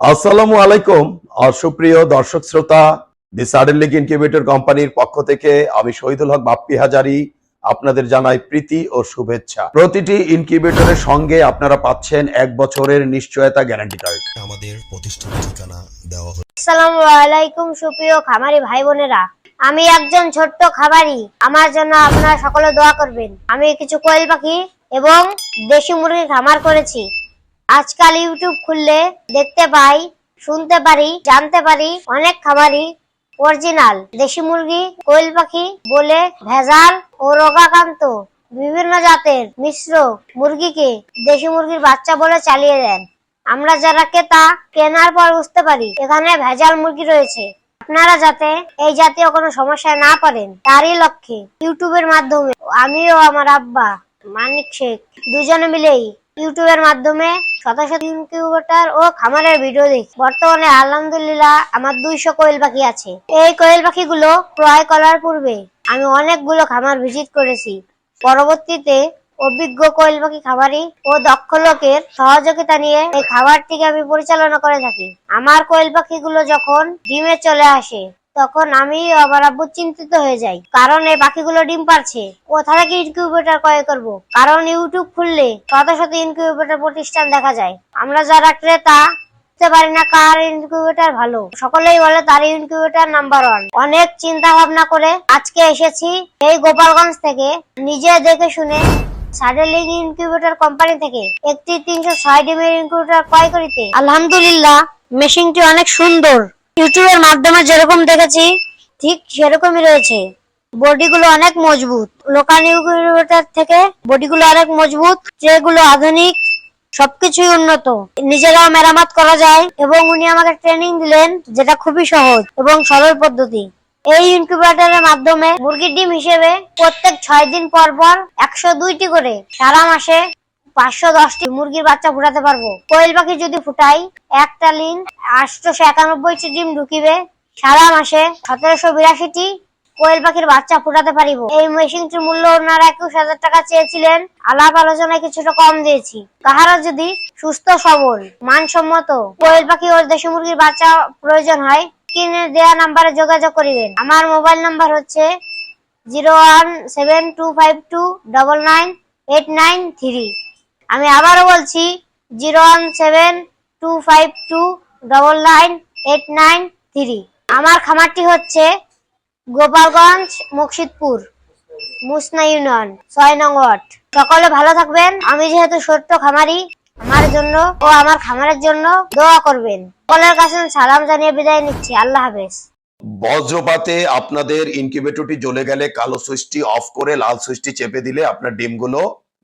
আসসালামু আলাইকুম অসুপ্রিয় সুপ্রিয় দর্শক শ্রোতা দি সাডেন লিগ ইনকিউবেটর কোম্পানির পক্ষ থেকে আমি শহীদুল হক বাপ্পি হাজারি আপনাদের জানাই প্রীতি ও শুভেচ্ছা। প্রতিটি ইনকিউবেটরের সঙ্গে আপনারা পাচ্ছেন এক বছরের নিশ্চয়তা গ্যারান্টি কার্ড আমাদের প্রতিষ্ঠান ঠিকানা দেওয়া হলো আসসালামু আলাইকুম সুপ্রিয় খামারি ভাই বোনেরা। আমি একজন ছোট্ট খামারি। আমার জন্য আপনারা সকলে দোয়া করবেন। আমি কিছু কোয়েল পাখি এবং দেশি মুরগি খামার করেছি। আজকাল ইউটিউব খুললে দেখতে পাই, শুনতে পারি, জানতে পারি অনেক খামারি অরিজিনাল। দেশি মুরগি, কোয়েল পাখি বলে ভেজাল ও রোগাক্রান্ত। বিভিন্ন জাতের মিশ্র মুরগিকে দেশি মুরগির বাচ্চা বলে চালিয়ে দেন। আমরা যারা ক্রেতা কেনার পর বুঝতে পারি, এখানে ভেজাল মুরগি রয়েছে। আপনারা যাতে এই জাতীয় কোনো সমস্যায় না পড়েন, তারই লক্ষ্যে ইউটিউবের মাধ্যমে আমিও আমার আব্বা, মানিক শেখ, দুজনে মিলেই ইউটিউবের মাধ্যমে শত শত ইনকিউবেটর ও খামারের ভিডিও দেখি। বর্তমানে আলহামদুলিল্লাহ আমার দুইশো কোয়েল পাখি আছে। এই কোয়েল পাখিগুলো ক্রয় করার পূর্বে আমি অনেকগুলো খামার ভিজিট করেছি। পরবর্তীতে অভিজ্ঞ কোয়েল পাখি খামারি ও দক্ষ লোকের সহযোগিতা নিয়ে এই খাবারটিকে আমি পরিচালনা করে থাকি। আমার কোয়েল পাখিগুলো যখন ডিমে চলে আসে তখন আমি ও আমার আব্বু চিন্তিত হয়ে যাই। কারণ এই পাখিগুলো ডিম পারছে কোথা থেকে ইনকিউবেটর ক্রয় করব? কারণ ইউটিউব খুললে শত শত ইনকিউবেটর প্রতিষ্ঠান দেখা যায়। আমরা যারা ক্রেতা, বুঝতে পারি না কার ইনকিউবেটর ভালো। সকলেই বলে তার ইনকিউবেটর নাম্বার ওয়ান অনেক চিন্তা ভাবনা করে আজকে এসেছি এই গোপালগঞ্জ থেকে। নিজে দেখে শুনে সাডেলিং ইনকিউবেটর কোম্পানি থেকে একটি তিনশো ছয় ডিমের ইনকিউবেটর ক্রয় করিতে। আলহামদুলিল্লাহ মেশিনটি অনেক সুন্দর। ইউটিউবের মাধ্যমে যেরকম দেখেছি, ঠিক সেরকমই রয়েছে। বডিগুলো অনেক মজবুত। লোকাল ইনকিউবেটর থেকে বডিগুলো অনেক মজবুত, যেগুলো আধুনিক, সবকিছুই উন্নত। নিজেরাও মেরামত করা যায় এবং উনি আমাকে ট্রেনিং দিলেন, যেটা খুবই সহজ এবং সরল পদ্ধতি। এই ইনকিউবেটরের মাধ্যমে মুরগির ডিম হিসেবে প্রত্যেক ছয় দিন পর পর একশো দুইটি করে সারা মাসে পাঁচশো দশটি মুরগির বাচ্চা ফুটাতে পারব। কোয়েল পাখি যদি ফুটাই, একটা লিন আটশোশো একানব্বইটি ডিম ঢুকিবে। সারা মাসে সতেরোশো বিরাশিটি কোয়েল পাখির বাচ্চা ফুটাতে পারিব। এই মেশিনটির মূল্য ওনারা একুশ হাজার টাকা চেয়েছিলেন। আলাপ আলোচনায় কিছুটা কম দিয়েছি। কাহারা যদি সুস্থ, সবল, মানসম্মত কোয়েল পাখি ও দেশি মুরগির বাচ্চা প্রয়োজন হয়, স্ক্রিনে দেওয়া নাম্বারে যোগাযোগ করিবেন। আমার মোবাইল নাম্বার হচ্ছে zero one seven two five two double nine eight nine three. আমি আবারও বলছি, zero one seven two five two double nine eight nine three. আমার খামারটি হচ্ছে গোপালগঞ্জ মুর্শিদপুর, মুসনা ইউনিয়ন, ছয় নং ওয়ার্ড। সকলে ভালো থাকবেন। আমি যেহেতু ছোট্ট খামারি, আমার জন্য ও আমার খামারের জন্য দোয়া করবেন। সকলের কাছে সালাম জানিয়ে বিদায় নিচ্ছি। আল্লাহ হাফেজ। বজ্রপাতে আপনাদের ইনকিউবেটরটি জ্বলে গেলে কালো সুইচটি অফ করে লাল সুইচটি চেপে দিলে আপনার ডিমগুলো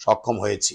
সক্ষম হয়েছি।